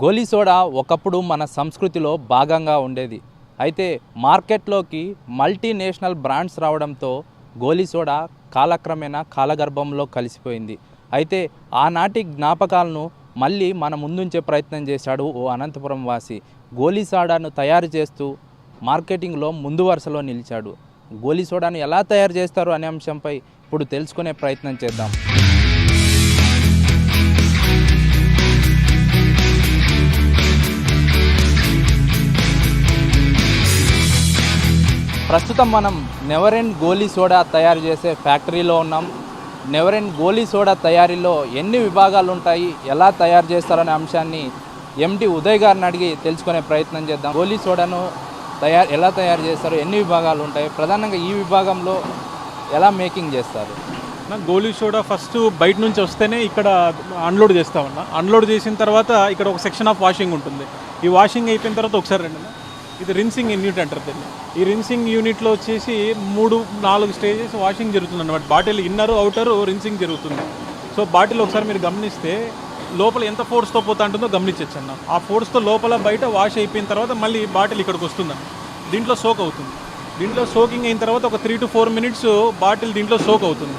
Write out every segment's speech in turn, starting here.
గోలీ soda ఒకప్పుడు మన సంస్కృతిలో భాగంగా ఉండేది. అయితే మార్కెట్లోకి మల్టీనేషనల్ బ్రాండ్స్ రావడంతో గోలీ సోడా కాలక్రమేణా కాలగర్భంలో కలిసిపోయింది. అయితే ఆనాటి జ్ఞాపకాలను మళ్ళీ మన ముందుంచే ప్రయత్నం చేశాడు ఓ అనంతపురం వాసి. గోలీ సోడాను తయారు చేస్తూ మార్కెటింగ్లో ముందు వరుసలో నిలిచాడు. గోలీ సోడాను ఎలా తయారు చేస్తారు అనే అంశంపై ఇప్పుడు తెలుసుకునే ప్రయత్నం చేద్దాం. ప్రస్తుతం మనం నెవర్ ఎండ్ గోలీ సోడా తయారు చేసే ఫ్యాక్టరీలో ఉన్నాం. నెవర్ ఎండ్ గోలీ సోడా తయారీలో ఎన్ని విభాగాలు ఉంటాయి ఎలా తయారు చేస్తారనే అంశాన్ని ఎండి ఉదయ్ గారిని అడిగి తెలుసుకునే ప్రయత్నం చేద్దాం. గోలీ సోడాను తయారు ఎలా తయారు చేస్తారు ఎన్ని విభాగాలు ఉంటాయి ప్రధానంగా ఈ విభాగంలో ఎలా మేకింగ్ చేస్తారు? నా గోలీ సోడా ఫస్ట్ బయట నుంచి వస్తేనే ఇక్కడ అన్లోడ్ చేస్తామన్నా అన్లోడ్ చేసిన తర్వాత ఇక్కడ ఒక సెక్షన్ ఆఫ్ వాషింగ్ ఉంటుంది. ఈ వాషింగ్ అయిపోయిన తర్వాత ఒకసారి రండి ఇది రిన్సింగ్ యూనిట్ అంటారు దీన్ని. ఈ రిన్సింగ్ యూనిట్లో వచ్చేసి మూడు నాలుగు స్టేజెస్ వాషింగ్ జరుగుతుంది అనమాట బాటిల్ ఇన్నర్ అవుటర్ రిన్సింగ్ జరుగుతుంది. సో బాటిల్ ఒకసారి మీరు గమనిస్తే లోపల ఎంత ఫోర్స్తో పోతా ఉంటుందో గమనించచ్చు అన్న ఆ ఫోర్స్తో లోపల బయట వాష్ అయిపోయిన తర్వాత మళ్ళీ బాటిల్ ఇక్కడికి వస్తుందన్న. దీంట్లో సోక్ అవుతుంది. దీంట్లో సోకింగ్ అయిన తర్వాత ఒక three two four minutes bottle దీంట్లో సోక్ అవుతుంది.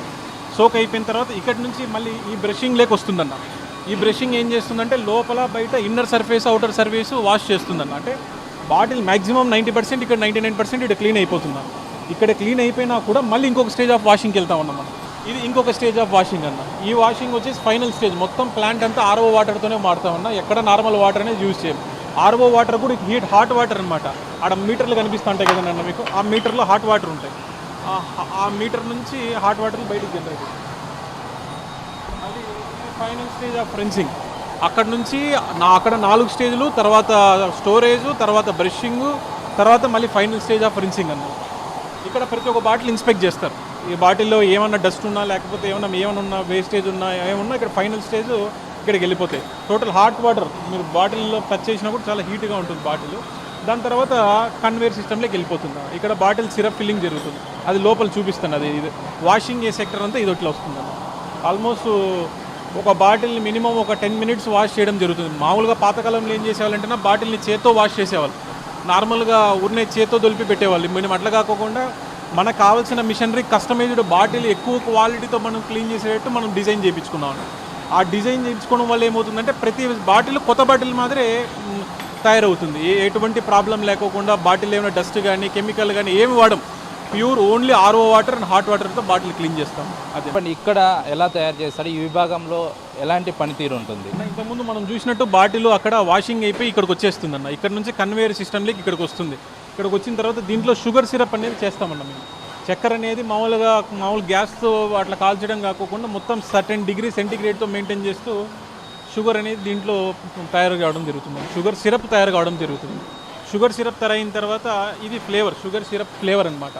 సోక్ అయిపోయిన తర్వాత ఇక్కడి నుంచి మళ్ళీ ఈ బ్రషింగ్ లేక్ వస్తుందన్న. ఈ బ్రషింగ్ ఏం చేస్తుందంటే లోపల బయట inner surface outer surface wash చేస్తుందన్న. అంటే బాటిల్ మాక్సిమం నైంటీ పర్సెంట్ ఇక్కడ నైంటీ నైన్ పర్సెంట్ ఇక్కడ క్లీన్ అయిపోతుందా? ఇక్కడ క్లీన్ అయిపోయినా కూడా మళ్ళీ ఇంకొక స్టేజ్ ఆఫ్ వాషింగ్కి వెళ్తాం ఉన్నాం మనం. ఇది ఇంకొక స్టేజ్ ఆఫ్ వాషింగ్ అన్న. ఈ వాషింగ్ వచ్చేసి ఫైనల్ స్టేజ్ మొత్తం ప్లాంట్ అంతా ఆర్ఓ వాటర్తోనే వాడతామన్న ఎక్కడ నార్మల్ వాటర్ అనేది యూజ్ చేయం ఆర్ఓ వాటర్ కూడా హీట్ హాట్ వాటర్ అనమాట ఆడ మీటర్లు కనిపిస్తూ ఉంటాయి కదండి అన్న మీకు? ఆ మీటర్లో హాట్ వాటర్ ఉంటాయి. ఆ- ఆ మీటర్ నుంచి హాట్ వాటర్ బయటికి జనరేట్ అది ఫైనల్ స్టేజ్ ఆఫ్ ఫ్రెన్సింగ్ అక్కడ నుంచి నా అక్కడ నాలుగు స్టేజ్లు తర్వాత స్టోరేజ్ తర్వాత బ్రషింగ్ తర్వాత మళ్ళీ ఫైనల్ స్టేజ్ ఆఫ్ రిన్సింగ్ అన్నమాట. ఇక్కడ ప్రతి ఒక్క బాటిల్ ఇన్స్పెక్ట్ చేస్తారు. ఈ బాటిల్లో ఏమన్నా డస్ట్ ఉన్నా లేకపోతే ఏమన్నా ఏమన్నా ఉన్నా వేస్టేజ్ ఉన్నా ఏమన్నా ఇక్కడ ఫైనల్ స్టేజ్ ఇక్కడికి వెళ్ళిపోతాయి. టోటల్ హాట్ వాటర్ మీరు బాటిల్లో టచ్ చేసినా కూడా చాలా హీట్గా ఉంటుంది బాటిల్. దాని తర్వాత కన్వేర్ సిస్టంలోకి వెళ్ళిపోతుంది. ఇక్కడ బాటిల్ సిరప్ ఫిల్లింగ్ జరుగుతుంది. అది లోపల చూపిస్తాను అది ఇది. వాషింగ్ ఏ సెక్టర్ అంతా ఇది ఒకటి వస్తుంది ఆల్మోస్ట్ ఒక బాటిల్ మినిమం ఒక టెన్ మినిట్స్ వాష్ చేయడం జరుగుతుంది. మామూలుగా పాతకాలంలో ఏం చేసేవాళ్ళంటే బాటిల్ని చేత్తో వాష్ చేసేవాళ్ళు. నార్మల్గా ఊరినే చేత్తో దొలిపి పెట్టేవాళ్ళు. మేము అట్లా కాకుండా మనకు కావాల్సిన మిషనరీ కస్టమైజ్డ్ బాటిల్ ఎక్కువ క్వాలిటీతో మనం క్లీన్ చేసేటట్టు మనం డిజైన్ చేయించుకున్నాం. ఆ డిజైన్ చేయించుకోవడం వల్ల ఏమవుతుందంటే ప్రతి బాటిల్ కొత్త బాటిల్ మాదిరే తయారవుతుంది. ఏ ఎటువంటి ప్రాబ్లం లేకోకుండా బాటిల్ ఏమైనా డస్ట్ కానీ కెమికల్ కానీ ఏమి వాడం pure only RO water and hot వాటర్తో బాటిల్ క్లీన్ చేస్తాం. అదే. చెప్పండి ఇక్కడ ఎలా తయారు చేస్తారు? ఈ విభాగంలో ఎలాంటి పనితీరు ఉంటుంది? ఇంతకుముందు మనం చూసినట్టు బాటిల్ అక్కడ వాషింగ్ అయిపోయి ఇక్కడికి వచ్చేస్తుంది అన్న ఇక్కడ నుంచి కన్వేయర్ సిస్టమ్లోకి ఇక్కడికి వస్తుంది. ఇక్కడికి వచ్చిన తర్వాత దీంట్లో షుగర్ సిరప్ అనేది చేస్తామన్న మేము. చక్కెర అనేది మామూలుగా మామూలు గ్యాస్తో అట్లా కాల్చడం కాకుండా మొత్తం సర్టెన్ డిగ్రీ సెంటిగ్రేడ్తో మెయింటైన్ చేస్తూ షుగర్ అనేది దీంట్లో తయారు కావడం జరుగుతుంది. షుగర్ సిరప్ తయారు కావడం జరుగుతుంది. షుగర్ సిరప్ తయారైన తర్వాత ఇది ఫ్లేవర్ షుగర్ సిరప్ ఫ్లేవర్ అన్నమాట.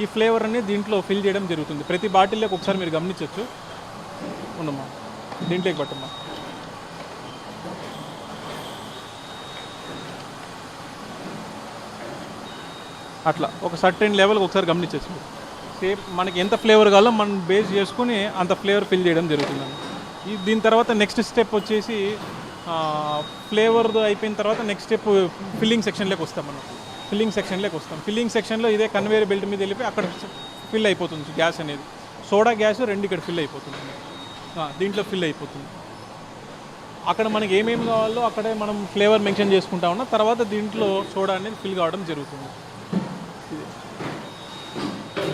ఈ ఫ్లేవర్ అనేది దీంట్లో ఫిల్ చేయడం జరుగుతుంది. ప్రతి బాటిల్లోకి ఒకసారి మీరు గమనించవచ్చు ఉండమ్మా దీంట్లోకి పట్టమ్మా. అట్లా. ఒక సర్టెన్ లెవెల్కి ఒకసారి గమనించవచ్చు సేఫ్ మనకి ఎంత ఫ్లేవర్ కావాలో మనం బేస్ చేసుకుని అంత ఫ్లేవర్ ఫిల్ చేయడం జరుగుతుందండి ఈ దీని తర్వాత నెక్స్ట్ స్టెప్ వచ్చేసి ఫ్లేవర్ అయిపోయిన తర్వాత నెక్స్ట్ స్టెప్ ఫిల్లింగ్ సెక్షన్లోకి వస్తాం మనం ఫిల్లింగ్ సెక్షన్లోకి వస్తాం. ఫిల్లింగ్ సెక్షన్లో ఇదే కన్వేయర్ బెల్ట్ మీద వెళ్ళిపోయి అక్కడ ఫిల్ అయిపోతుంది గ్యాస్ అనేది. సోడా గ్యాస్ రెండు ఇక్కడ ఫిల్ అయిపోతుంది. దీంట్లో ఫిల్ అయిపోతుంది. అక్కడ మనకి ఏమేమి కావాలో అక్కడే మనం ఫ్లేవర్ మెన్షన్ చేసుకుంటా ఉన్నా తర్వాత దీంట్లో సోడా అనేది ఫిల్ కావడం జరుగుతుంది.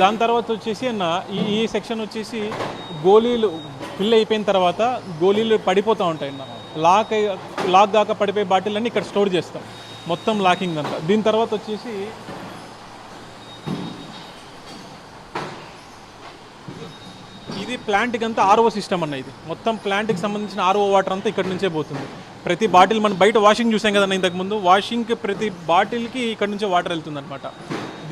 దాని తర్వాత వచ్చేసి అన్న ఈ ఈ సెక్షన్ వచ్చేసి గోళీలు ఫిల్ అయిపోయిన తర్వాత గోళీలు పడిపోతూ ఉంటాయి అన్న. లాక్ లాక్ కాక పడిపోయే బాటిల్ అన్నీ ఇక్కడ స్టోర్ చేస్తాం. మొత్తం లాకింగ్ అంతా దీని తర్వాత వచ్చేసి ఇది ప్లాంట్కి అంతా ఆర్ఓ సిస్టమ్ అన్న ఇది. మొత్తం ప్లాంట్కి సంబంధించిన ఆర్ఓ వాటర్ అంతా ఇక్కడ నుంచే పోతుంది. ప్రతి బాటిల్ మనం బయట వాషింగ్ చూసాం కదన్న ఇంతకుముందు వాషింగ్కి ప్రతి బాటిల్కి ఇక్కడ నుంచే వాటర్ వెళ్తుంది అనమాట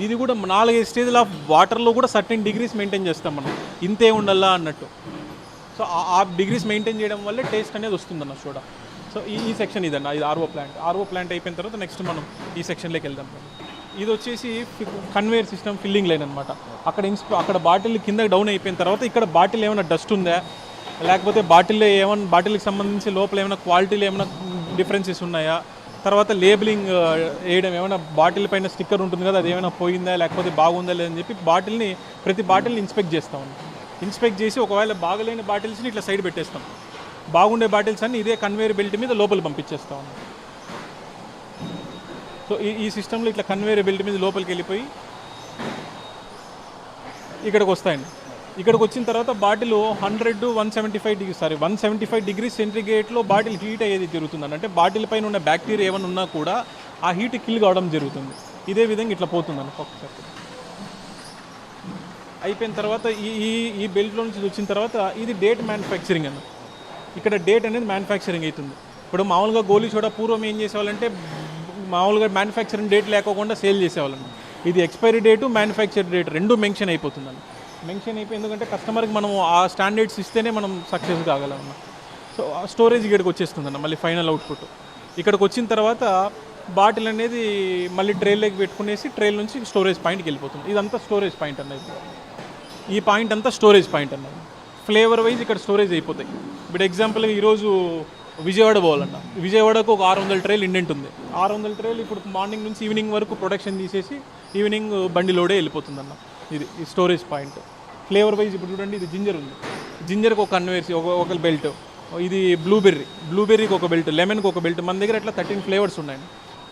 ఇది కూడా నాలుగైదు స్టేజ్ల ఆఫ్ వాటర్లో కూడా సర్టెన్ డిగ్రీస్ మెయింటైన్ చేస్తాం మనం. ఇంతే ఉండాలా అన్నట్టు. సో ఆ- ఆ డిగ్రీస్ మెయింటైన్ చేయడం వల్లే టేస్ట్ అనేది వస్తుందన్న చూడ సో ఈ ఈ సెక్షన్ ఇదండి. ఇది ఆర్ఓ ప్లాంట్ ఆర్ఓ ప్లాంట్ అయిపోయిన తర్వాత నెక్స్ట్ మనం ఈ సెక్షన్లోకి వెళ్దాం. ఇది వచ్చేసి కన్వేయర్ సిస్టమ్ ఫిల్లింగ్ లైన్ అనమాట అక్కడ ఇన్స్ప అక్కడ బాటిల్ కింద డౌన్ అయిపోయిన తర్వాత ఇక్కడ బాటిల్ ఏమైనా డస్ట్ ఉందా? లేకపోతే బాటిల్లో ఏమైనా బాటిల్కి సంబంధించి లోపల ఏమైనా క్వాలిటీలు ఏమైనా డిఫరెన్సెస్ ఉన్నాయా? తర్వాత లేబులింగ్ వేయడం. ఏమైనా బాటిల్ పైన స్టిక్కర్ ఉంటుంది కదా అది ఏమైనా పోయిందా? లేకపోతే బాగుందా లేదని చెప్పి బాటిల్ని ప్రతి బాటిల్ని ఇన్స్పెక్ట్ చేస్తాం. ఇన్స్పెక్ట్ చేసి ఒకవేళ బాగలేని బాటిల్స్ని ఇట్లా సైడ్ పెట్టేస్తాం. బాగుండే బాటిల్స్ అన్ని ఇదే కన్వేయర్ బెల్ట్ మీద లోపల పంపించేస్తాం సో ఈ ఈ సిస్టంలో ఇట్లా కన్వేయర్ బెల్ట్ మీద లోపలికి వెళ్ళిపోయి ఇక్కడికి వస్తాయండి. ఇక్కడికి వచ్చిన తర్వాత bottle hundred one seventy five degree sorry one seventy five degree సెంట్రిగేట్లో bottle heat అయ్యేది జరుగుతుందని అంటే బాటిల్ పైన ఉన్న బ్యాక్టీరియా ఏమైనా ఉన్నా కూడా ఆ హీట్ కిల్ కావడం జరుగుతుంది. ఇదే విధంగా ఇట్లా పోతుందని ఒకసారి అయిపోయిన తర్వాత ఈ ఈ ఈ బెల్ట్లో నుంచి వచ్చిన తర్వాత ఇది డేట్ మ్యానుఫ్యాక్చరింగ్ అన్న ఇక్కడ డేట్ అనేది మ్యానుఫ్యాక్చరింగ్ అవుతుంది. ఇప్పుడు మామూలుగా గోలీ చోట పూర్వం ఏం చేసేవాళ్ళంటే మామూలుగా మ్యానుఫ్యాక్చరింగ్ డేట్ లేకోకుండా సేల్ చేసేవాళ్ళం ఇది ఎక్స్పైరీ డేటు మ్యానుఫ్యాక్చర్ డేట్ రెండు మెన్షన్ అయిపోతుందండి. మెన్షన్ అయిపోయి ఎందుకంటే కస్టమర్కి మనం ఆ స్టాండర్డ్స్ ఇస్తేనే మనం సక్సెస్ కాగలం సో ఆ స్టోరేజ్ ఇక్కడికి వచ్చేస్తుందన్న మళ్ళీ ఫైనల్ అవుట్పుట్ ఇక్కడికి వచ్చిన తర్వాత బాటిల్ అనేది మళ్ళీ ట్రైల్లోకి పెట్టుకునేసి ట్రైల్ నుంచి స్టోరేజ్ పాయింట్కి వెళ్ళిపోతుంది. ఇదంతా స్టోరేజ్ పాయింట్ అన్నది. ఈ పాయింట్ అంతా స్టోరేజ్ పాయింట్ అన్నది. ఫ్లేవర్ వైజ్ ఇక్కడ స్టోరేజ్ అయిపోతాయి. ఇప్పుడు ఎగ్జాంపుల్ ఈరోజు విజయవాడ పోవాలన్న విజయవాడకు ఒక ఆరు వందల ట్రైల్ ఇండెంట్ ఉంది. ఆరు వందల ట్రైల్ ఇప్పుడు మార్నింగ్ నుంచి ఈవినింగ్ వరకు ప్రొడక్షన్ తీసేసి ఈవినింగ్ బండిలోడే వెళ్ళిపోతుందన్న. ఇది స్టోరేజ్ పాయింట్. ఫ్లేవర్ వైజ్ ఇప్పుడు చూడండి ఇది జింజర్ ఉంది. జింజర్కి ఒక కన్వేర్స్ ఒక ఒక బెల్ట్. ఇది బ్లూబెర్రీ. బ్లూబెర్రీకి ఒక బెల్ట్ లెమన్కి ఒక బెల్ట్. మన దగ్గర అట్లా థర్టీన్ ఫ్లేవర్స్ ఉన్నాయి.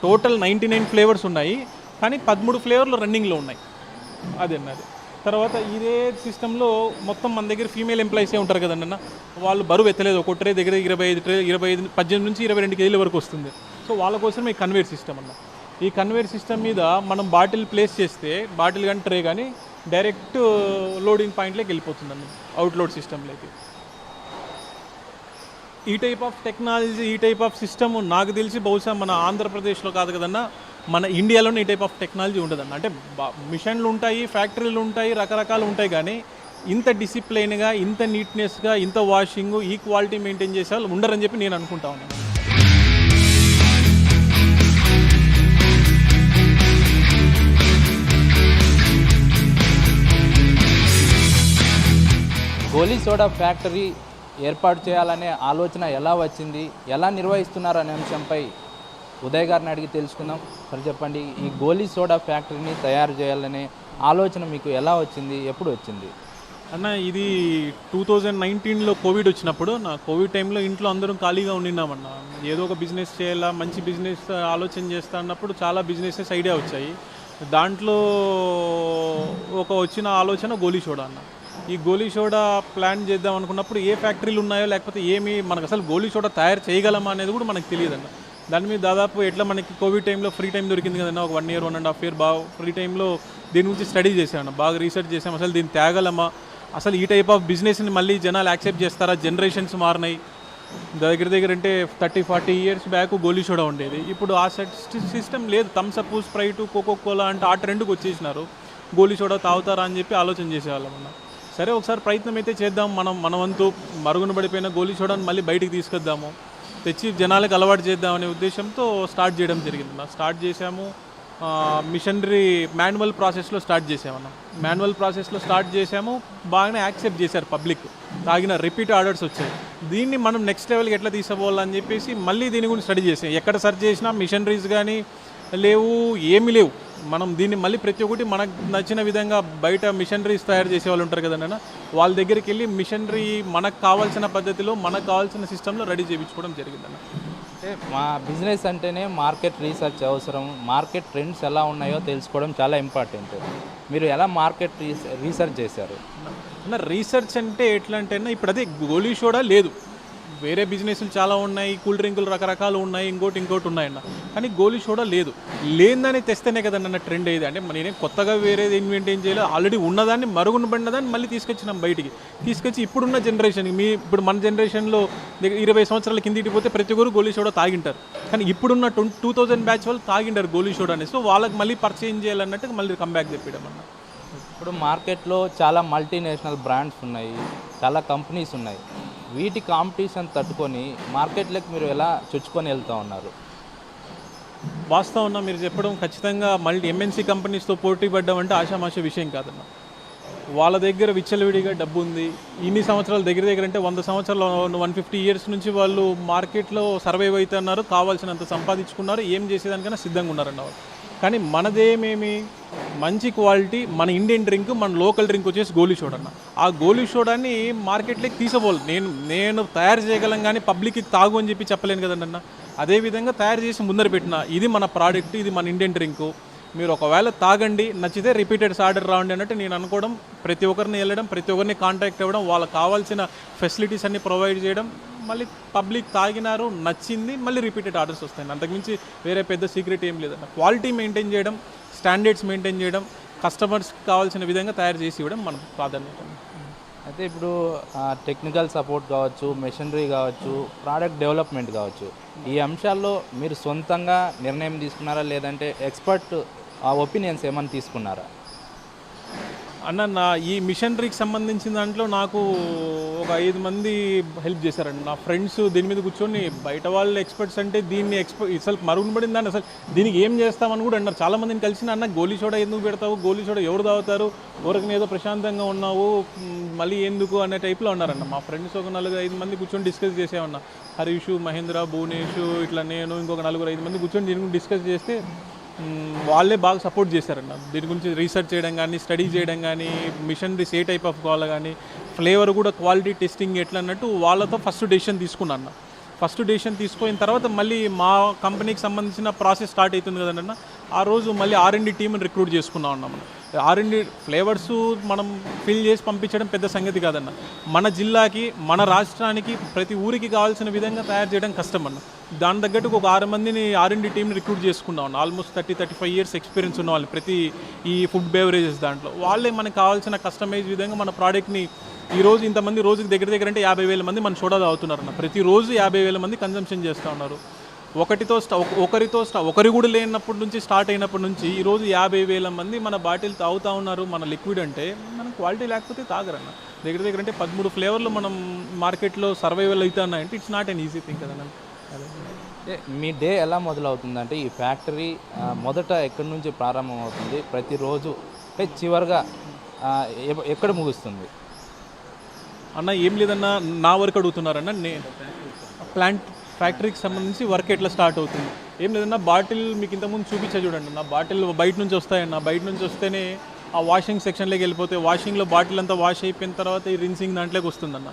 టోటల్ నైంటీ నైన్ ఫ్లేవర్స్ ఉన్నాయి. కానీ పదమూడు ఫ్లేవర్లు రన్నింగ్లో ఉన్నాయి. అదే అన్నది. తర్వాత ఇదే సిస్టంలో మొత్తం మన దగ్గర ఫీమేల్ ఎంప్లాయీసే ఉంటారు కదండి అన్న? వాళ్ళు బరువు ఎత్తలేదు. ఒక ట్రే దగ్గర ఇరవై ఐదు ట్రే ఇరవై ఐదు పద్దెనిమిది నుంచి ఇరవై రెండు కేజీల వరకు వస్తుంది. సో వాళ్ళ కోసం ఈ కన్వేర్ సిస్టమ్ అన్న. ఈ కన్వేర్ సిస్టమ్ మీద మనం బాటిల్ ప్లేస్ చేస్తే బాటిల్ కానీ ట్రే కానీ డైరెక్ట్ లోడింగ్ పాయింట్లోకి వెళ్ళిపోతుందండి అవుట్లోడ్ సిస్టంలోకి ఈ టైప్ ఆఫ్ టెక్నాలజీ ఈ టైప్ ఆఫ్ సిస్టమ్ నాకు తెలిసి బహుశా మన ఆంధ్రప్రదేశ్లో కాదు కదన్నా మన ఇండియాలోనే ఈ టైప్ ఆఫ్ టెక్నాలజీ ఉండదన్న. అంటే మిషన్లు ఉంటాయి ఫ్యాక్టరీలు ఉంటాయి రకరకాలు ఉంటాయి కానీ ఇంత డిసిప్లైన్గా ఇంత నీట్నెస్గా ఇంత వాషింగ్ ఈ క్వాలిటీ మెయింటైన్ చేసే వాళ్ళు ఉండరని చెప్పి నేను అనుకుంటా ఉన్నాను గోలీ సోడా ఫ్యాక్టరీ ఏర్పాటు చేయాలనే ఆలోచన ఎలా వచ్చింది ఎలా నిర్వహిస్తున్నారు అనే అంశంపై ఉదయ్ గారిని అడిగి తెలుసుకుందాం. సరే చెప్పండి ఈ గోలీ సోడా ఫ్యాక్టరీని తయారు చేయాలనే ఆలోచన మీకు ఎలా వచ్చింది ఎప్పుడు వచ్చింది? అన్న ఇది టూ థౌజండ్ నైన్టీన్లో కోవిడ్ వచ్చినప్పుడు నా కోవిడ్ టైంలో ఇంట్లో అందరం ఖాళీగా ఉండినామన్న ఏదో ఒక బిజినెస్ చేయాలా మంచి బిజినెస్ ఆలోచన చేస్తా అన్నప్పుడు చాలా బిజినెసెస్ ఐడియా వచ్చాయి. దాంట్లో ఒక వచ్చిన ఆలోచన గోలీ సోడా అన్న. ఈ గోలీ సోడా ప్లాన్ చేద్దాం అనుకున్నప్పుడు ఏ ఫ్యాక్టరీలు ఉన్నాయో లేకపోతే ఏమి మనకు అసలు గోలీ సోడా తయారు చేయగలమా అనేది కూడా మనకు తెలియదు అన్న దాని మీద దాదాపు ఎట్లా మనకి కోవిడ్ టైంలో ఫ్రీ టైం దొరికింది కదన్నా ఒక one year one and half year బాగా ఫ్రీ టైంలో దీని గురించి స్టడీ చేశాను బాగా రీసెర్చ్ చేసాం అసలు దీన్ని తేగలమా? అసలు ఈ టైప్ ఆఫ్ బిజినెస్ని మళ్ళీ జనాలు యాక్సెప్ట్ చేస్తారా? జనరేషన్స్ మారినాయి. దగ్గర దగ్గర అంటే thirty forty years back goli soda ఉండేది. ఇప్పుడు ఆ సిస్టమ్ లేదు. Thums Up Sprite Coca Cola అంటే ఆ ట్రెండ్కి వచ్చేసినారు. గోలీ సోడా తాగుతారా అని చెప్పి ఆలోచన చేసేవాళ్ళం అన్న. సరే ఒకసారి ప్రయత్నం అయితే చేద్దాం. మనం మన వంతు మరుగున పడిపోయిన గోలీ చూడని మళ్ళీ బయటికి తీసుకొద్దాము. తెచ్చి జనాలకు అలవాటు చేద్దాం అనే ఉద్దేశంతో స్టార్ట్ చేయడం జరిగింది. అన్న స్టార్ట్ చేసాము మిషనరీ మాన్యువల్ ప్రాసెస్లో స్టార్ట్ చేసామన్న మాన్యువల్ ప్రాసెస్లో స్టార్ట్ చేసాము బాగానే యాక్సెప్ట్ చేశారు పబ్లిక్. తాగిన రిపీట్ ఆర్డర్స్ వచ్చాయి. దీన్ని మనం నెక్స్ట్ లెవెల్కి ఎట్లా తీసుకోవాలని చెప్పేసి మళ్ళీ దీని గురించి స్టడీ చేసాం ఎక్కడ సర్చ్ చేసినా మిషనరీస్ కానీ లేవు ఏమీ లేవు. మనం దీన్ని మళ్ళీ ప్రతి ఒక్కటి మనకు నచ్చిన విధంగా బయట మిషనరీస్ తయారు చేసే వాళ్ళు ఉంటారు కదన్న వాళ్ళ దగ్గరికి వెళ్ళి మిషనరీ మనకు కావాల్సిన పద్ధతిలో మనకు కావాల్సిన సిస్టంలో రెడీ చేయించుకోవడం జరిగిందన్న అంటే మా బిజినెస్ అంటేనే మార్కెట్ రీసెర్చ్ అవసరం. మార్కెట్ ట్రెండ్స్ ఎలా ఉన్నాయో తెలుసుకోవడం చాలా ఇంపార్టెంట్. మీరు ఎలా మార్కెట్ రీసెర్చ్ చేశారు? అన్న రీసెర్చ్ అంటే ఎట్లా అంటే ఇప్పుడు అదే గోలీ సోడా లేదు. వేరే బిజినెస్లు చాలా ఉన్నాయి కూల్ డ్రింకులు రకరకాలు ఉన్నాయి ఇంకోటి ఇంకోటి ఉన్నాయన్న. కానీ గోలీ సోడా లేదు. లేదని తెస్తేనే కదండి అన్న ట్రెండ్ అయ్యేది అంటే నేనే కొత్తగా వేరేది ఇన్వెంట్ ఏం చేయలేదు ఆల్రెడీ ఉన్నదాన్ని మరుగున పడినదాన్ని మళ్ళీ తీసుకొచ్చినాం బయటికి. తీసుకొచ్చి ఇప్పుడున్న జనరేషన్కి మీ ఇప్పుడు మన జనరేషన్లో ఇరవై సంవత్సరాల కిందికి పోతే ప్రతి ఒక్కరు గోలీ సోడా తాగింటారు. కానీ ఇప్పుడున్న టూ టూ థౌజండ్ బ్యాచ్ వాళ్ళు తాగింటారు గోలీ సోడా అని సో వాళ్ళకి మళ్ళీ పర్చేజ్ చేయాలన్నట్టు మళ్ళీ కంబ్యాక్ చెప్పడం అన్న. ఇప్పుడు మార్కెట్లో చాలా మల్టీనేషనల్ బ్రాండ్స్ ఉన్నాయి చాలా కంపెనీస్ ఉన్నాయి. వీటి కాంపిటీషన్ తట్టుకొని మార్కెట్లోకి మీరు ఎలా చొచ్చుకొని వెళ్తూ ఉన్నారు? వాస్తవం మీరు చెప్పడం ఖచ్చితంగా మళ్ళీ ఎంఎన్సీ కంపెనీస్తో పోటీ పడ్డం అంటే ఆషామాష విషయం కాదన్న. వాళ్ళ దగ్గర విచ్చలవిడిగా డబ్బు ఉంది. ఇన్ని సంవత్సరాల దగ్గర దగ్గర అంటే వంద సంవత్సరాలు వన్ ఫిఫ్టీ ఇయర్స్ నుంచి వాళ్ళు మార్కెట్లో సర్వైవ్ అవుతున్నారు. కావాల్సినంత సంపాదించుకున్నారు. ఏం చేసేదానికైనా సిద్ధంగా ఉన్నారండి వాళ్ళు. కానీ మనదేమేమి? మంచి క్వాలిటీ మన ఇండియన్ డ్రింక్ మన లోకల్ డ్రింక్ వచ్చేసి గోలీ సోడా అన్న. ఆ గోలీ సోడాని మార్కెట్లోకి తీసుకోవాలి. నేను నేను తయారు చేయగలం కానీ పబ్లిక్కి తాగు అని చెప్పి చెప్పలేను కదండి అన్న అదేవిధంగా తయారు చేసి ముందర పెట్టిన ఇది మన ప్రోడక్ట్ ఇది మన ఇండియన్ డ్రింకు. మీరు ఒకవేళ తాగండి నచ్చితే రిపీటెడ్స్ ఆర్డర్ రావండి అన్నట్టు నేను అనుకోవడం ప్రతి ఒక్కరిని వెళ్ళడం ప్రతి ఒక్కరిని కాంటాక్ట్ అవ్వడం వాళ్ళకి కావాల్సిన ఫెసిలిటీస్ అన్ని ప్రొవైడ్ చేయడం మళ్ళీ పబ్లిక్ తాగినారు నచ్చింది మళ్ళీ రిపీటెడ్ ఆర్డర్స్ వస్తాయి అంతకుమించి వేరే పెద్ద సీక్రెట్ ఏం లేదన్న క్వాలిటీ మెయింటైన్ చేయడం స్టాండర్డ్స్ మెయింటైన్ చేయడం కస్టమర్స్కి కావాల్సిన విధంగా తయారు చేసి ఇవ్వడం మనం ప్రాధాన్యత. అయితే ఇప్పుడు టెక్నికల్ సపోర్ట్ కావచ్చు మెషినరీ కావచ్చు ప్రోడక్ట్ డెవలప్మెంట్ కావచ్చు ఈ అంశాల్లో మీరు సొంతంగా నిర్ణయం తీసుకున్నారా? లేదంటే ఎక్స్పర్ట్ ఆ ఒపీనియన్స్ ఏమైనా తీసుకున్నారా? అన్న నా ఈ మిషనరీకి సంబంధించిన దాంట్లో నాకు ఒక ఐదు మంది హెల్ప్ చేశారండి. నా ఫ్రెండ్స్ దీని మీద కూర్చొని బయట వాళ్ళు ఎక్స్పర్ట్స్ అంటే దీన్ని ఎక్స్పర్ట్ అసలు మరుగునబడింది దాన్ని అసలు దీనికి ఏం చేస్తామని కూడా అన్నారు. చాలా మందిని కలిసి అన్న గోలీ సోడా ఎందుకు పెడతావు? గోలీ సోడా ఎవరు తాగుతారు? ఊరికి ఏదో ప్రశాంతంగా ఉన్నావు మళ్ళీ ఎందుకు? అనే టైప్లో ఉన్నారన్న మా ఫ్రెండ్స్ ఒక నలుగురు ఐదు మంది కూర్చొని డిస్కస్ చేసేవన్నా. హరీష్ మహేంద్ర భువనేష్ ఇట్లా నేను ఇంకొక నలుగురు ఐదు మంది కూర్చొని దీని గురించి డిస్కస్ చేస్తే వాళ్ళే బాగా సపోర్ట్ చేశారన్న దీని గురించి రీసెర్చ్ చేయడం కానీ స్టడీ చేయడం కానీ మిషనరీస్ ఏ టైప్ ఆఫ్ కావాలి కానీ ఫ్లేవర్ కూడా క్వాలిటీ టెస్టింగ్ ఎట్లా అన్నట్టు వాళ్ళతో ఫస్ట్ డెసిషన్ తీసుకున్నాను అన్న ఫస్ట్ డెసిషన్ తీసుకున్న తర్వాత మళ్ళీ మా కంపెనీకి సంబంధించిన ప్రాసెస్ స్టార్ట్ అవుతుంది కదన్న ఆ రోజు మళ్ళీ ఆర్ఎండి టీంని రిక్రూట్ చేసుకున్నాం అన్న మనం. ఆర్ఎండి ఫ్లేవర్స్ మనం ఫిల్ చేసి పంపించడం పెద్ద సంగతి కాదన్న. మన జిల్లాకి మన రాష్ట్రానికి ప్రతి ఊరికి కావాల్సిన విధంగా తయారు చేయడం కష్టం అన్న దాని తగ్గట్టు ఒక ఆరు మందిని ఆర్ఎండి టీంని రిక్రూట్ చేసుకున్నాం అన్న. Almost thirty thirty five years experience ఉన్న వాళ్ళు ప్రతి ఈ ఫుడ్ బేవరేజెస్ దాంట్లో. వాళ్ళే మనకు కావాల్సిన కస్టమైజ్ విధంగా మన ప్రోడక్ట్ని ఈ రోజు ఇంతమంది రోజుకి దగ్గర దగ్గర అంటే యాభై వేల మంది మన సోడా తాగుతున్నారు అన్న ప్రతిరోజు యాభై వేల మంది కన్జంప్షన్ చేస్తూ ఉన్నారు. ఒకటితో ఒకరితో ఒకరి కూడా లేనప్పటి నుంచి స్టార్ట్ అయినప్పటి నుంచి ఈ రోజు యాభై వేల మంది మన బాటిల్ తాగుతూ ఉన్నారు మన లిక్విడ్ అంటే మన క్వాలిటీ లేకపోతే తాగరన్న. దగ్గర దగ్గర అంటే పదమూడు ఫ్లేవర్లు మనం మార్కెట్లో survival అవుతున్నాయంటే it's not an easy thing కదన్న అంటే మీ డే ఎలా మొదలవుతుందంటే ఈ ఫ్యాక్టరీ మొదట ఎక్కడి నుంచి ప్రారంభం అవుతుంది ప్రతిరోజు అంటే చివరిగా ఎక్కడ ముగుస్తుంది? అన్న ఏం లేదన్న నా వర్క్ అడుగుతున్నారన్న నే ప్లాంట్ ఫ్యాక్టరీకి సంబంధించి వర్క్ ఎట్లా స్టార్ట్ అవుతుంది? ఏం లేదన్నా బాటిల్ మీకు ఇంతకుముందు చూపించా చూడండి నా బాటిల్ బయట నుంచి వస్తాయన్న బయట నుంచి వస్తేనే ఆ వాషింగ్ సెక్షన్లోకి వెళ్ళిపోతే వాషింగ్లో బాటిల్ అంతా వాష్ అయిపోయిన తర్వాత ఈ రిన్సింగ్ దాంట్లోకి వస్తుందన్న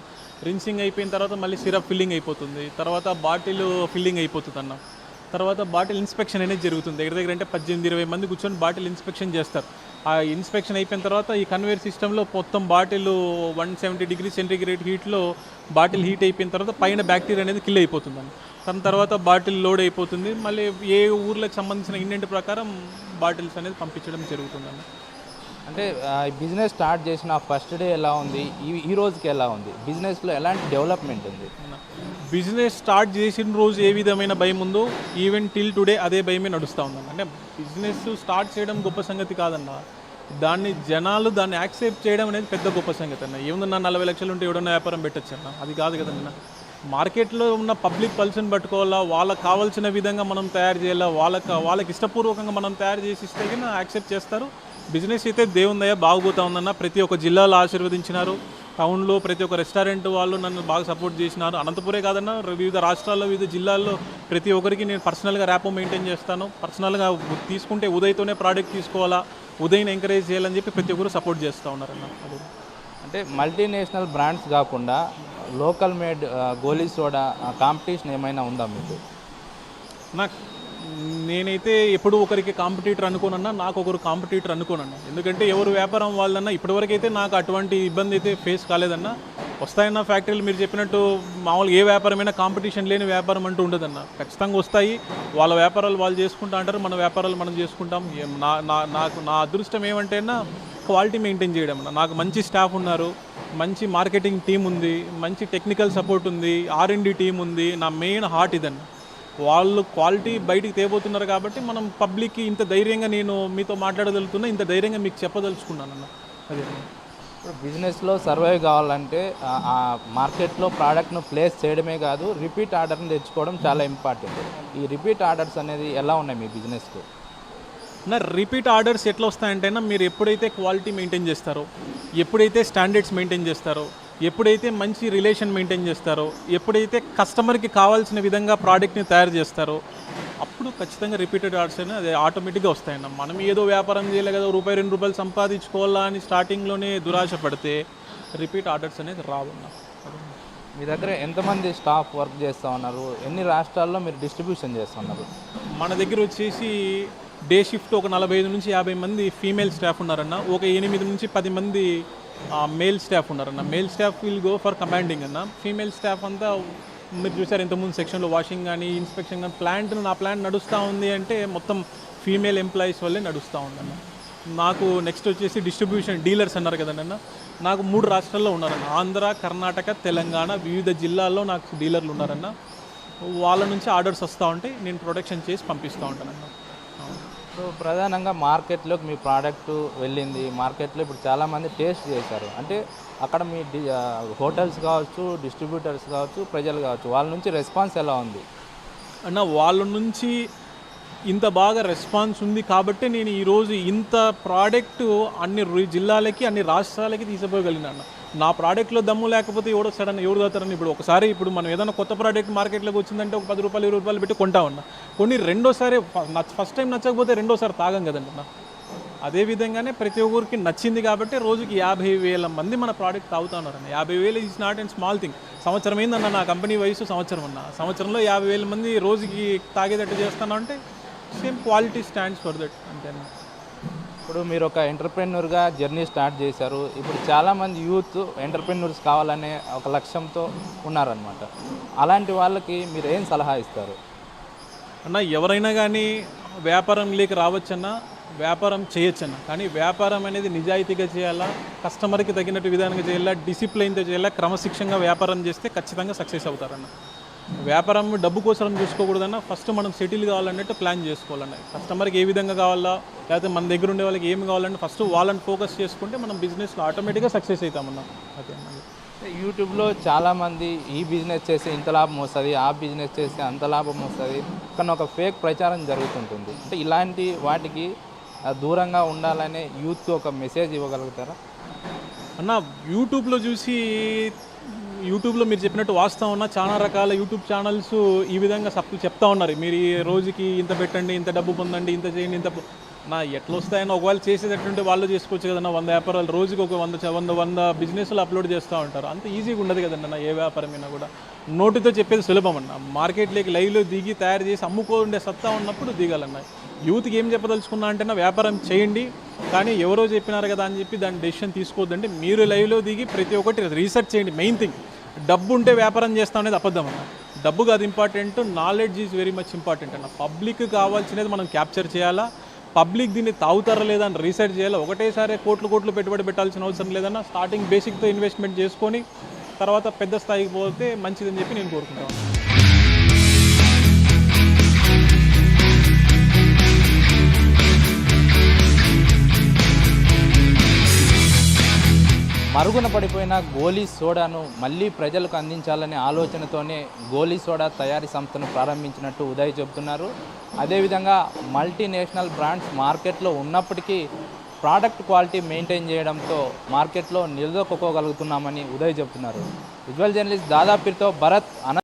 రిన్సింగ్ అయిపోయిన తర్వాత మళ్ళీ సిరప్ ఫిల్లింగ్ అయిపోతుంది. తర్వాత బాటిల్ ఫిల్లింగ్ అయిపోతుంది అన్న. తర్వాత బాటిల్ ఇన్స్పెక్షన్ అనేది జరుగుతుంది. దగ్గర దగ్గర అంటే పద్దెనిమిది ఇరవై మంది కూర్చొని బాటిల్ ఇన్స్పెక్షన్ చేస్తారు. ఆ ఇన్స్పెక్షన్ అయిపోయిన తర్వాత ఈ కన్వేర్ సిస్టంలో మొత్తం bottle one seventy degree centigrade హీట్లో bottle heat అయిపోయిన తర్వాత పైన బ్యాక్టీరియా అనేది కిల్ అయిపోతుందండి. దాని తర్వాత బాటిల్ లోడ్ అయిపోతుంది. మళ్ళీ ఏ ఊర్లకు సంబంధించిన ఇండెంట్ ప్రకారం బాటిల్స్ అనేది పంపించడం జరుగుతుందండి. అంటే బిజినెస్ స్టార్ట్ చేసిన ఫస్ట్ డే ఎలా ఉంది? ఈ ఈ రోజుకి ఎలా ఉంది? బిజినెస్లో ఎలాంటి డెవలప్మెంట్ ఉంది? బిజినెస్ స్టార్ట్ చేసిన రోజు ఏ విధమైన భయం ఉందో ఈవెన్ టిల్ టుడే అదే భయమే నడుస్తూ ఉందన్న. అంటే బిజినెస్ స్టార్ట్ చేయడం గొప్ప సంగతి కాదన్న. దాన్ని జనాలు దాన్ని యాక్సెప్ట్ చేయడం అనేది పెద్ద గొప్ప సంగతి అన్న. ఏముందన్న నలభై లక్షలు ఉంటే ఎవడన్నా వ్యాపారం పెట్టచ్చు అన్న. అది కాదు కదన్న మార్కెట్లో ఉన్న పబ్లిక్ పల్స్ని పట్టుకోవాలా? వాళ్ళకి కావాల్సిన విధంగా మనం తయారు చేయాలా? వాళ్ళకి వాళ్ళకి ఇష్టపూర్వకంగా మనం తయారు చేసి ఇస్తే యాక్సెప్ట్ చేస్తారు. బిజినెస్ అయితే దేవుందయ్య బాగుపోతా ఉందన్న ప్రతి ఒక్క జిల్లాలో ఆశీర్వదించినారు. టౌన్లో ప్రతి ఒక్క రెస్టారెంట్ వాళ్ళు నన్ను బాగా సపోర్ట్ చేసినారు. అనంతపురే కాదన్న వివిధ రాష్ట్రాల్లో వివిధ జిల్లాల్లో ప్రతి ఒక్కరికి నేను పర్సనల్గా ర్యాపో మెయింటైన్ చేస్తాను. పర్సనల్గా తీసుకుంటే ఉదయ్తోనే ప్రోడక్ట్ తీసుకోవాలా ఉదయ్ని ఎంకరేజ్ చేయాలని చెప్పి ప్రతి ఒక్కరు సపోర్ట్ చేస్తూ ఉన్నారన్న. అది అంటే మల్టీనేషనల్ బ్రాండ్స్ కాకుండా local made goli soda competition ఏమైనా ఉందా మీకు? నాకు నేనైతే ఎప్పుడు ఒకరికి కాంపిటీటర్ అనుకోనన్నా నాకు ఒకరు కాంపిటీటర్ అనుకోనన్నా. ఎందుకంటే ఎవరు వ్యాపారం వాళ్ళన్నా ఇప్పటివరకు అయితే నాకు అటువంటి ఇబ్బంది అయితే ఫేస్ కాలేదన్నా. వస్తాయన్న ఫ్యాక్టరీలు మీరు చెప్పినట్టు మామూలుగా ఏ వ్యాపారమైనా కాంపిటీషన్ లేని వ్యాపారం అంటూ ఉండదన్న. ఖచ్చితంగా వస్తాయి. వాళ్ళ వ్యాపారాలు వాళ్ళు చేసుకుంటా అంటారు మన వ్యాపారాలు మనం చేసుకుంటాం. నా నా నాకు నా అదృష్టం ఏమంటే క్వాలిటీ మెయింటైన్ చేయడం అన్న. నాకు మంచి స్టాఫ్ ఉన్నారు మంచి మార్కెటింగ్ టీం ఉంది మంచి టెక్నికల్ సపోర్ట్ ఉంది ఆర్ డి టీం ఉంది. నా మెయిన్ హార్ట్ ఇదన్న. వాళ్ళు క్వాలిటీ బయటికి తేబోతున్నారు కాబట్టి మనం పబ్లిక్కి ఇంత ధైర్యంగా నేను మీతో మాట్లాడగలుగుతున్నా ఇంత ధైర్యంగా మీకు చెప్పదలుచుకున్నాను అన్న. అదే. ఇప్పుడు బిజినెస్లో సర్వైవ్ కావాలంటే ఆ- మార్కెట్లో ప్రోడక్ట్ను ప్లేస్ చేయడమే కాదు రిపీట్ ఆర్డర్ని తెచ్చుకోవడం చాలా ఇంపార్టెంట్. ఈ రిపీట్ ఆర్డర్స్ అనేది ఎలా ఉన్నాయి మీ బిజినెస్కు? నా రిపీట్ ఆర్డర్స్ ఎట్లా వస్తాయంటే అన్న మీరు ఎప్పుడైతే క్వాలిటీ మెయింటైన్ చేస్తారో ఎప్పుడైతే స్టాండర్డ్స్ మెయింటైన్ చేస్తారో ఎప్పుడైతే మంచి రిలేషన్ మెయింటైన్ చేస్తారో ఎప్పుడైతే కస్టమర్కి కావాల్సిన విధంగా ప్రోడక్ట్ని తయారు చేస్తారో అప్పుడు ఖచ్చితంగా రిపీటెడ్ ఆర్డర్స్ అనేది అది ఆటోమేటిక్గా వస్తాయన్న మనం ఏదో వ్యాపారం చేయలే కదా రూపాయి రెండు రూపాయలు సంపాదించుకోవాలా అని స్టార్టింగ్లోనే దురాశ పడితే రిపీట్ ఆర్డర్స్ అనేది రావన్న. మీ దగ్గర ఎంతమంది స్టాఫ్ వర్క్ చేస్తూ ఉన్నారు? ఎన్ని రాష్ట్రాల్లో మీరు డిస్ట్రిబ్యూషన్ చేస్తున్నారు మన దగ్గర వచ్చేసి డే షిఫ్ట్ ఒక నలభై ఐదు నుంచి యాభై మంది ఫీమేల్ స్టాఫ్ ఉన్నారన్న. ఒక ఎనిమిది నుంచి పది మంది మేల్ స్టాఫ్ ఉన్నారన్న. Male staff will go for commanding అన్న. ఫీమేల్ స్టాఫ్ అంతా మీరు చూసారు ఇంతకుముందు సెక్షన్లో వాషింగ్ కానీ ఇన్స్పెక్షన్ కానీ ప్లాంట్ నా ప్లాంట్ నడుస్తూ ఉంది అంటే మొత్తం ఫీమేల్ ఎంప్లాయీస్ వల్లే నడుస్తూ ఉందన్న. నాకు నెక్స్ట్ వచ్చేసి డిస్ట్రిబ్యూషన్ డీలర్స్ అన్నారు కదండి అన్న. నాకు మూడు రాష్ట్రాల్లో ఉన్నారన్న. ఆంధ్ర కర్ణాటక తెలంగాణ వివిధ జిల్లాల్లో నాకు డీలర్లు ఉన్నారన్న. వాళ్ళ నుంచి ఆర్డర్స్ వస్తూ ఉంటే నేను ప్రొడక్షన్ చేసి పంపిస్తూ ఉంటానన్న. సో ప్రధానంగా మార్కెట్లోకి మీ ప్రోడక్ట్ వెళ్ళింది. మార్కెట్లో ఇప్పుడు చాలామంది టేస్ట్ చేశారు. అంటే అక్కడ మీ హోటల్స్ కావచ్చు డిస్ట్రిబ్యూటర్స్ కావచ్చు ప్రజలు కావచ్చు వాళ్ళ నుంచి రెస్పాన్స్ ఎలా ఉంది? అన్న వాళ్ళ నుంచి ఇంత బాగా రెస్పాన్స్ ఉంది కాబట్టి నేను ఈరోజు ఇంత ప్రోడక్ట్ అన్ని జిల్లాలకి అన్ని రాష్ట్రాలకి తీసుకుపోగలిగిన అన్న. నా ప్రోడక్ట్లో దమ్ము లేకపోతే ఎవడు సడన్ ఎవడు చదువుతారని ఇప్పుడు ఒకసారి ఇప్పుడు మనం ఏదైనా కొత్త ప్రోడక్ట్ మార్కెట్లోకి వచ్చిందంటే ఒక పది రూపాయలు ఇరవై రూపాయలు పెట్టి కొంటా ఉన్నా. కొన్ని రెండోసారి ఫస్ట్ టైం నచ్చకపోతే రెండోసారి తాగం కదండి నా. అదే విధంగానే ప్రతి ఒక్కరికి నచ్చింది కాబట్టి రోజుకి యాభై వేల మంది మన ప్రోడక్ట్ తాగుతా ఉన్నారన్న యాభై వేలు is not and small thing సంవత్సరం ఏందన్న నా కంపెనీ వయసు సంవత్సరం అన్న సంవత్సరంలో యాభై వేల మంది రోజుకి తాగేటట్టు చేస్తాను అంటే same quality stands for that అంతేనా? ఇప్పుడు మీరు ఒక ఎంటర్ప్రెన్యూర్గా జర్నీ స్టార్ట్ చేశారు. ఇప్పుడు చాలామంది యూత్ ఎంటర్ప్రెన్యూర్స్ కావాలనే ఒక లక్ష్యంతో ఉన్నారనమాట అలాంటి వాళ్ళకి మీరు ఏం సలహా ఇస్తారు? అన్న ఎవరైనా కానీ వ్యాపారం లేక రావచ్చన్నా వ్యాపారం చేయొచ్చన్న. కానీ వ్యాపారం అనేది నిజాయితీగా చేయాలా కస్టమర్కి తగినట్టు విధానంగా చేయాలా డిసిప్లైన్తో చేయాలా క్రమశిక్షంగా వ్యాపారం చేస్తే ఖచ్చితంగా సక్సెస్ అవుతారన్న. వ్యాపారం డబ్బు కోసం చూసుకోకూడదన్న ఫస్ట్ మనం సెటిల్ కావాలన్నట్టు ప్లాన్ చేసుకోవాలన్న. కస్టమర్కి ఏ విధంగా కావాలా లేకపోతే మన దగ్గర ఉండే వాళ్ళకి ఏమి కావాలంటే ఫస్ట్ వాళ్ళని ఫోకస్ చేసుకుంటే మనం బిజినెస్లో ఆటోమేటిక్గా సక్సెస్ అవుతామన్నా అదే యూట్యూబ్లో చాలామంది ఈ బిజినెస్ చేస్తే ఇంత లాభం వస్తుంది ఆ బిజినెస్ చేస్తే అంత లాభం వస్తుంది కానీ ఒక ఫేక్ ప్రచారం జరుగుతుంటుంది. అంటే ఇలాంటి వాటికి దూరంగా ఉండాలనే యూత్కి ఒక మెసేజ్ ఇవ్వగలుగుతారా? అన్న యూట్యూబ్లో చూసి యూట్యూబ్లో మీరు చెప్పినట్టు వాస్తవం ఉన్న చాలా రకాల యూట్యూబ్ ఛానల్స్ ఈ విధంగా సప్ చెప్తా ఉన్నారు. మీరు ఈ రోజుకి ఇంత పెట్టండి ఇంత డబ్బు పొందండి ఇంత చేయండి ఇంత నా ఎట్లా వస్తాయని ఒకవేళ చేసేటటువంటి వాళ్ళు చేసుకోవచ్చు కదన్నా. వంద వ్యాపారాలు రోజుకి ఒక వంద వంద వంద బిజినెస్లు అప్లోడ్ చేస్తూ ఉంటారు. అంత ఈజీగా ఉండదు కదండి నా ఏ వ్యాపారమైనా కూడా. నోటితో చెప్పేది సులభం అన్న. మార్కెట్లోకి లైవ్లో దిగి తయారు చేసి అమ్ముకోండే సత్తా ఉన్నప్పుడు దిగాలన్నా. యూత్కి ఏం చెప్పదలుచుకున్నా అంటే వ్యాపారం చేయండి కానీ ఎవరో చెప్పినారు కదా అని చెప్పి దాని డెసిషన్ తీసుకోవద్దంటే మీరు లైవ్లో దిగి ప్రతి ఒక్కటి రీసెర్చ్ చేయండి. మెయిన్ థింగ్ డబ్బు ఉంటే వ్యాపారం చేస్తాం అనేది అబద్ధం అన్న. డబ్బు కాదు important knowledge is very much important అన్న. పబ్లిక్ కావాల్సినది మనం క్యాప్చర్ చేయాలా? పబ్లిక్ దీన్ని తాగుతారా లేదా అని రీసెర్చ్ చేయాలి? ఒకటేసారి కోట్లు కోట్లు పెట్టుబడి పెట్టాల్సిన అవసరం లేదన్న. స్టార్టింగ్ బేసిక్తో ఇన్వెస్ట్మెంట్ చేసుకొని తర్వాత పెద్ద స్థాయికి పోతే మంచిదని చెప్పి నేను కోరుకుంటాను. మరుగున పడిపోయిన గోలీ సోడాను మళ్ళీ ప్రజలకు అందించాలనే ఆలోచనతోనే గోలీ సోడా తయారీ సంస్థను ప్రారంభించినట్టు ఉదయ్ చెబుతున్నారు. అదేవిధంగా మల్టీనేషనల్ బ్రాండ్స్ మార్కెట్లో ఉన్నప్పటికీ ప్రోడక్ట్ క్వాలిటీ మెయింటైన్ చేయడంతో మార్కెట్లో నిలదొక్కుకోగలుగుతున్నామని ఉదయ్ చెబుతున్నారు. విజువల్ జర్నలిస్ట్ దాదాపీర్తో భరత్ అనంత